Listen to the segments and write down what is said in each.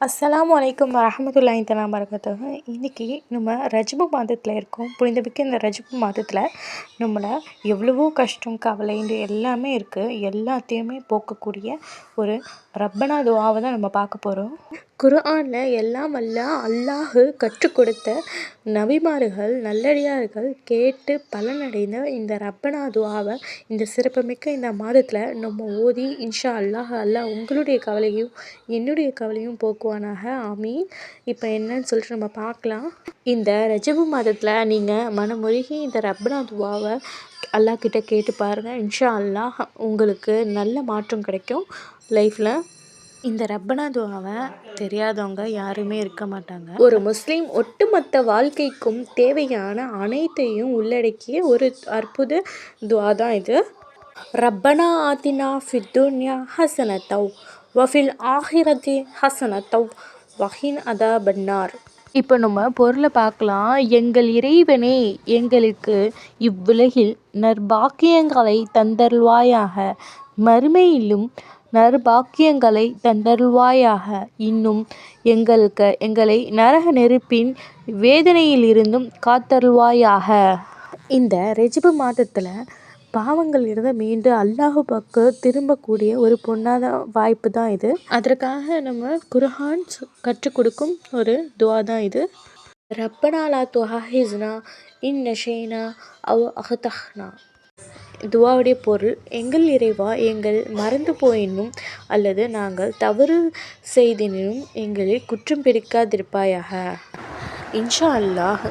அஸ்ஸலாமு வலைக்கம் வரமத்துல்லாஹி தஆலா பரகாத்துஹு இன்றைக்கி நம்ம ரஜபு மாதத்தில் இருக்கோம். புனிதமிக்க இந்த ரஜபு மாதத்தில் நம்மளை எவ்வளவோ கஷ்டம் கவலைன்னு எல்லாமே இருக்குது எல்லாத்தையுமே போக்கக்கூடிய ஒரு ரப்பனா துவாவை தான் நம்ம பார்க்க போகிறோம் குர்ஆனில் எல்லாம் வல்ல அல்லாஹ் கற்றுக் கொடுத்த நபிமார்கள் நல்லடியார்கள் கேட்டு பலனடைந்த இந்த ரப்பனா துவாவை இந்த சிறப்புமிக்க இந்த மாதத்தில் நம்ம ஓதி இன்ஷா அல்லாஹ் அல்லாஹ் உங்களுடைய கவலையும் என்னுடைய கவலையும் போக்குவானாக. ஆமீன். இப்போ என்னன்னு சொல்லிட்டு நம்ம பார்க்கலாம். இந்த ரஜபு மாதத்தில் நீங்கள் மனமுருகி இந்த ரப்பனா துவாவை அல்லாஹ் கிட்டே கேட்டு பாருங்கள் இன்ஷா அல்லாஹ் உங்களுக்கு நல்ல மாற்றம் கிடைக்கும். லைஃப்பில் இந்த ரப்பனா துவாவை தெரியாதவங்க யாருமே இருக்க மாட்டாங்க. ஒரு முஸ்லீம் ஒட்டுமொத்த வாழ்க்கைக்கும் தேவையான அனைத்தையும் உள்ளடக்கிய ஒரு அற்புத துவா தான் இது. ரப்பனா ஆத்தினா ஃபித்துன்யா ஹசனத்தவ் வஃபில் ஆஹிரத்தி ஹசனத்தவ் வஹின் அதா பன்னார் இப்போ நம்ம பொருளை பார்க்கலாம். எங்கள் இறைவனே எங்களுக்கு இவ்வுலகில் நற்பாக்கியங்களை தந்தருள்வாயாக. மறுமையிலும் நற்பாக்கியங்களை தந்தருள்வாயாக. இன்னும் எங்களுக்கு எங்களை நரக நெருப்பின் வேதனையிலிருந்தும் காத்தருள்வாயாக. இந்த ரெஜிபு மாதத்தில் பாவங்கள் இருந்து மீண்டு அல்லாஹு பக்கு திரும்பக்கூடிய ஒரு பொண்ணாத வாய்ப்பு தான் இது. அதற்காக நம்ம குர்ஹான் கற்றுக் கொடுக்கும் ஒரு துவா தான் இது. ரப்பனா லா துஹாஹிஸ்னா இன் நஷேனா அவ் அஹ்தஹ்னா. துவாவுடைய பொருள் எங்கள் இறைவா எங்கள் மறந்து போயினும் அல்லது நாங்கள் தவறு செய்தினும் எங்களை குற்றம் பிடிக்காதிருப்பாயாக. இன்ஷா அல்லாஹ்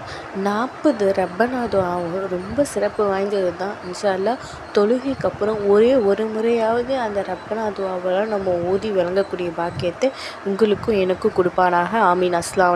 நாற்பது ரப்பனாதுவாவும் ரொம்ப சிறப்பு வாய்ந்தது தான். இன்ஷா அல்லாஹ் தொழுகைக்கு அப்புறம் ஒரே ஒரு முறையாவது அந்த ரப்பநாதுவாவெல்லாம் நம்ம ஓதி வழங்கக்கூடிய பாக்கியத்தை உங்களுக்கும் எனக்கும் கொடுப்பானாக ஆமீன். அஸ்லாம்